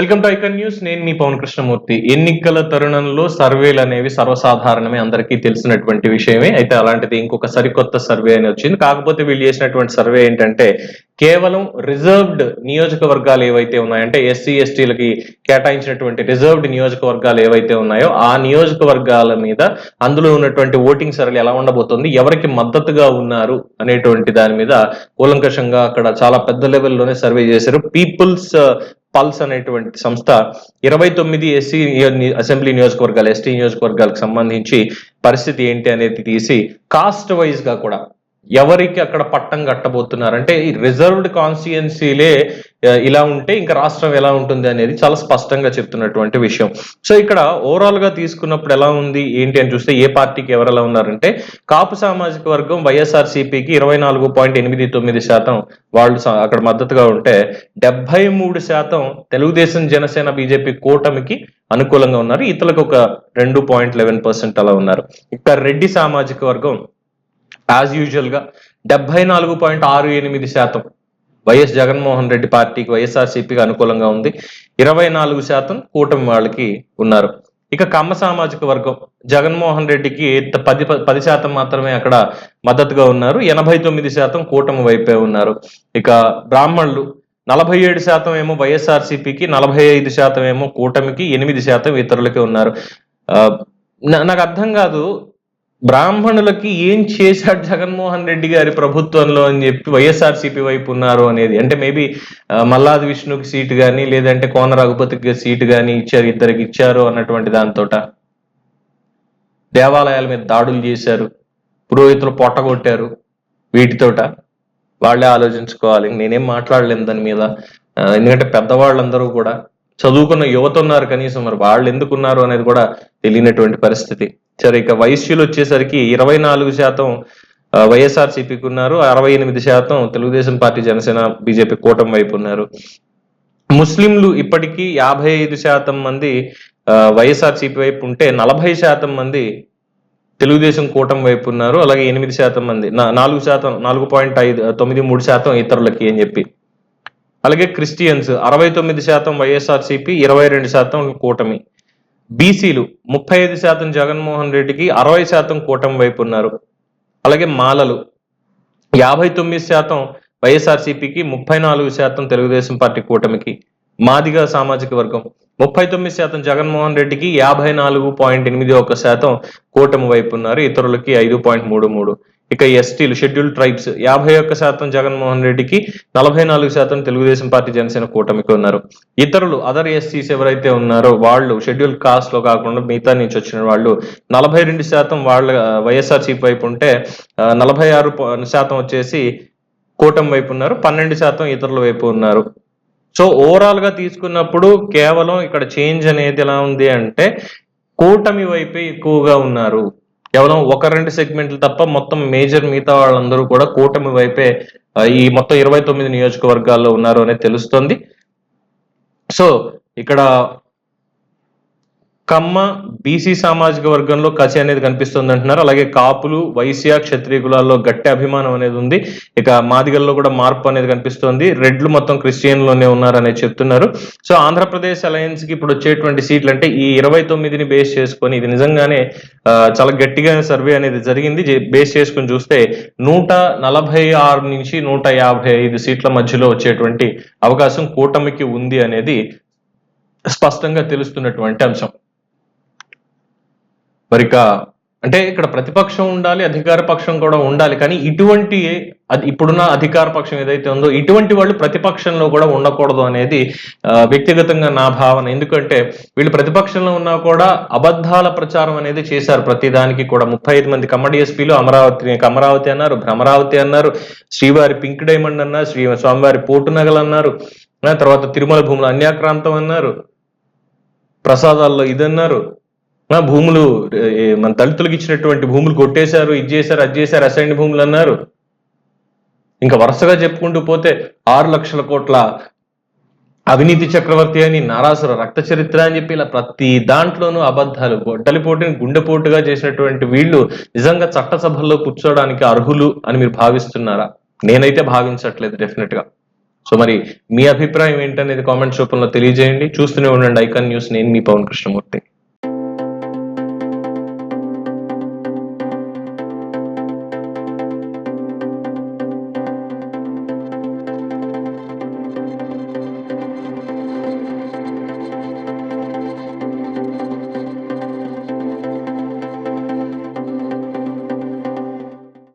Welcome to icon news. నేను మీ పవన్ కృష్ణమూర్తి. ఎన్నికల తరుణంలో సర్వేలు అనేవి సర్వసాధారణమే అందరికీ తెలిసినటువంటి విషయమే. అయితే అలాంటిది ఇంకొక సరికొత్త సర్వే అని వచ్చింది. కాకపోతే వీళ్ళు చేసినటువంటి సర్వే ఏంటంటే కేవలం రిజర్వ్డ్ నియోజకవర్గాలు ఏవైతే ఉన్నాయంటే ఎస్సీ ఎస్టీలకి కేటాయించినటువంటి రిజర్వ్డ్ నియోజకవర్గాలు ఏవైతే ఉన్నాయో ఆ నియోజకవర్గాల మీద అందులో ఉన్నటువంటి ఓటింగ్ సరళి ఎలా ఉండబోతుంది ఎవరికి మద్దతుగా ఉన్నారు అనేటువంటి దాని మీద కూలంకషంగా అక్కడ చాలా పెద్ద లెవెల్లోనే సర్వే చేశారు. పీపుల్స్ పల్స్ అనేటువంటి సంస్థ ఇరవై తొమ్మిది ఎస్సీ అసెంబ్లీ నియోజకవర్గాలు ఎస్టీ నియోజకవర్గాలకు సంబంధించి పరిస్థితి ఏంటి అనేది తీసి కాస్ట్ వైజ్గా కూడా ఎవరికి అక్కడ పట్టం కట్టబోతున్నారు? అంటే ఈ రిజర్వ్డ్ కాన్స్టిట్యున్సీలే ఇలా ఉంటే ఇంకా రాష్ట్రం ఎలా ఉంటుంది అనేది చాలా స్పష్టంగా చెప్తున్నటువంటి విషయం. సో ఇక్కడ ఓవరాల్గా తీసుకున్నప్పుడు ఎలా ఉంది ఏంటి అని చూస్తే ఏ పార్టీకి ఎవరెలా ఉన్నారంటే కాపు సామాజిక వర్గం వైఎస్ఆర్ సిపికి ఇరవై నాలుగు పాయింట్ ఎనిమిది తొమ్మిది శాతం వాళ్ళు అక్కడ మద్దతుగా ఉంటే డెబ్బై మూడు శాతం తెలుగుదేశం జనసేన బీజేపీ కూటమికి అనుకూలంగా ఉన్నారు. ఇతరులకు ఒక రెండు పాయింట్ లెవెన్ పర్సెంట్ అలా ఉన్నారు. ఇక్కడ రెడ్డి సామాజిక వర్గం యాజ్ యూజువల్గా డెబ్బై నాలుగు పాయింట్ ఆరు ఎనిమిది శాతం వైఎస్ జగన్మోహన్ రెడ్డి పార్టీకి వైఎస్ఆర్సీపీకి అనుకూలంగా ఉంది. ఇరవై నాలుగు శాతం కూటమి వాళ్ళకి ఉన్నారు. ఇక కమ్మ సామాజిక వర్గం జగన్మోహన్ రెడ్డికి పది పది శాతం మాత్రమే అక్కడ మద్దతుగా ఉన్నారు. ఎనభై తొమ్మిది శాతం కూటమి వైపే ఉన్నారు. ఇక బ్రాహ్మణులు నలభై ఏడు శాతం ఏమో వైఎస్ఆర్సీపీకి నలభై ఐదు శాతం ఏమో కూటమికి ఎనిమిది శాతం ఇతరులకి ఉన్నారు. ఆ, నాకు అర్థం కాదు బ్రాహ్మణులకి ఏం చేశాడు జగన్మోహన్ రెడ్డి గారి ప్రభుత్వంలో అని చెప్పి వైఎస్ఆర్సీపీ వైపు ఉన్నారు అనేది? అంటే మేబీ మల్లాది విష్ణుకి సీటు కానీ లేదంటే కోన రఘుపతికి సీటు కానీ ఇచ్చారు ఇద్దరికి ఇచ్చారు అన్నటువంటి దాంతో దేవాలయాల మీద దాడులు చేశారు పురోహితులు పొట్టగొట్టారు వీటితోట? వాళ్ళే ఆలోచించుకోవాలి. నేనేం మాట్లాడలేను దాని మీద. ఎందుకంటే పెద్దవాళ్ళందరూ కూడా చదువుకున్న యువత ఉన్నారు కనీసం మరి వాళ్ళు ఎందుకు ఉన్నారు అనేది కూడా తెలియనటువంటి పరిస్థితి. సరే ఇక వైశ్యులు వచ్చేసరికి ఇరవై నాలుగు శాతం వైఎస్ఆర్ సిపికి ఉన్నారు అరవై ఎనిమిది శాతం తెలుగుదేశం పార్టీ జనసేన బీజేపీ కూటమి వైపు ఉన్నారు. ముస్లింలు ఇప్పటికీ యాభై ఐదు శాతం మంది వైఎస్ఆర్ సిపి వైపు ఉంటే నలభై శాతం మంది తెలుగుదేశం కూటమి వైపు ఉన్నారు అలాగే ఎనిమిది శాతం మంది నాలుగు శాతం నాలుగు పాయింట్ ఐదు తొమ్మిది మూడు శాతం ఇతరులకి అని చెప్పి. అలాగే క్రిస్టియన్స్ అరవై తొమ్మిది శాతం వైఎస్ఆర్సీపీ ఇరవై రెండు శాతం కూటమి. బీసీలు ముప్పై ఐదు శాతం జగన్మోహన్ రెడ్డికి అరవై శాతం కూటమి వైపు ఉన్నారు. అలాగే మాలలు యాభై తొమ్మిది శాతం వైఎస్ఆర్సీపీకి ముప్పై నాలుగు శాతం తెలుగుదేశం పార్టీ కూటమికి. మాదిగ సామాజిక వర్గం ముప్పై తొమ్మిది శాతం జగన్మోహన్ రెడ్డికి యాభై నాలుగు పాయింట్ ఎనిమిది ఒక శాతం కూటమి వైపు ఉన్నారు. ఇతరులకి ఐదు పాయింట్ మూడు మూడు. ఇక ఎస్టీలు షెడ్యూల్ ట్రైబ్స్ యాభై ఒక్క శాతం జగన్మోహన్ రెడ్డికి నలభై నాలుగు శాతం తెలుగుదేశం పార్టీ జనసేన కూటమికి ఉన్నారు. ఇతరులు అదర్ ఎస్సీస్ ఎవరైతే ఉన్నారో వాళ్ళు షెడ్యూల్ కాస్ట్లో కాకుండా మిగతా నుంచి వచ్చిన వాళ్ళు నలభై రెండు శాతం వాళ్ళ వైఎస్ఆర్సీపీ వైపు ఉంటే నలభై ఆరు శాతం వచ్చేసి కూటమి వైపు ఉన్నారు పన్నెండు శాతం ఇతరుల వైపు ఉన్నారు. సో ఓవరాల్గా తీసుకున్నప్పుడు కేవలం ఇక్కడ చేంజ్ అనేది ఎలా ఉంది అంటే కూటమి వైపే ఎక్కువగా ఉన్నారు. కేవలం ఒక రెండు సెగ్మెంట్లు తప్ప మొత్తం మేజర్ మిగతా వాళ్ళందరూ కూడా కూటమి వైపే ఈ మొత్తం ఇరవై తొమ్మిది నియోజకవర్గాల్లో ఉన్నారు అనేది తెలుస్తుంది. సో ఇక్కడ కమ్మ బీసీ సామాజిక వర్గంలో కసి అనేది కనిపిస్తుంది అంటున్నారు అలాగే కాపులు వైశ్య క్షత్రియ కులాల్లో గట్టి అభిమానం అనేది ఉంది. ఇక మాదిగల్లో కూడా మార్పు అనేది కనిపిస్తుంది. రెడ్లు మొత్తం క్రిస్టియన్లోనే ఉన్నారనేది చెప్తున్నారు. సో ఆంధ్రప్రదేశ్ అలయన్స్కి ఇప్పుడు వచ్చేటువంటి సీట్లు అంటే ఈ ఇరవై తొమ్మిదిని బేస్ చేసుకొని ఇది నిజంగానే చాలా గట్టిగా సర్వే అనేది జరిగింది. బేస్ చేసుకొని చూస్తే నూట నలభై ఆరు నుంచి నూట యాభై ఐదు సీట్ల మధ్యలో వచ్చేటువంటి అవకాశం కూటమికి ఉంది అనేది స్పష్టంగా తెలుస్తున్నటువంటి అంశం. మరి అంటే ఇక్కడ ప్రతిపక్షం ఉండాలి అధికార పక్షం కూడా ఉండాలి కానీ ఇటువంటి అది ఇప్పుడున్న అధికార పక్షం ఏదైతే ఉందో ఇటువంటి వాళ్ళు ప్రతిపక్షంలో కూడా ఉండకూడదు అనేది ఆ, వ్యక్తిగతంగా నా భావన. ఎందుకంటే వీళ్ళు ప్రతిపక్షంలో ఉన్నా కూడా అబద్ధాల ప్రచారం అనేది చేశారు. ప్రతి దానికి కూడా ముప్పై ఐదు మంది కమ్మడి ఎస్పీలు అమరావతి అమరావతి అన్నారు భ్రమరావతి అన్నారు శ్రీవారి పింక్ డైమండ్ అన్నారు శ్రీ స్వామివారి పోటు నగలు అన్నారు ఆ తర్వాత తిరుమల భూములు అన్యాక్రాంతం అన్నారు ప్రసాదాల్లో ఇదన్నారు భూములు మన దళితులకు ఇచ్చినటువంటి భూములు కొట్టేశారు ఇది చేశారు అది చేశారు అసైన్ భూములు అన్నారు. ఇంకా వరుసగా చెప్పుకుంటూ పోతే ఆరు లక్షల కోట్ల అవినీతి చక్రవర్తి అని నారాసుర రక్త చరిత్ర అని చెప్పి ఇలా ప్రతి దాంట్లోనూ అబద్ధాలు గొడ్డలిపోటుని గుండెపోటుగా చేసినటువంటి వీళ్ళు నిజంగా చట్టసభల్లో కూర్చోవడానికి అర్హులు అని మీరు భావిస్తున్నారా? నేనైతే భావించట్లేదు డెఫినెట్గా సో మరి మీ అభిప్రాయం ఏంటనేది కామెంట్స్ రూపంలో తెలియజేయండి. చూస్తూనే ఉండండి ఐకాన్ న్యూస్. నేను మీ పవన్ కృష్ణమూర్తి.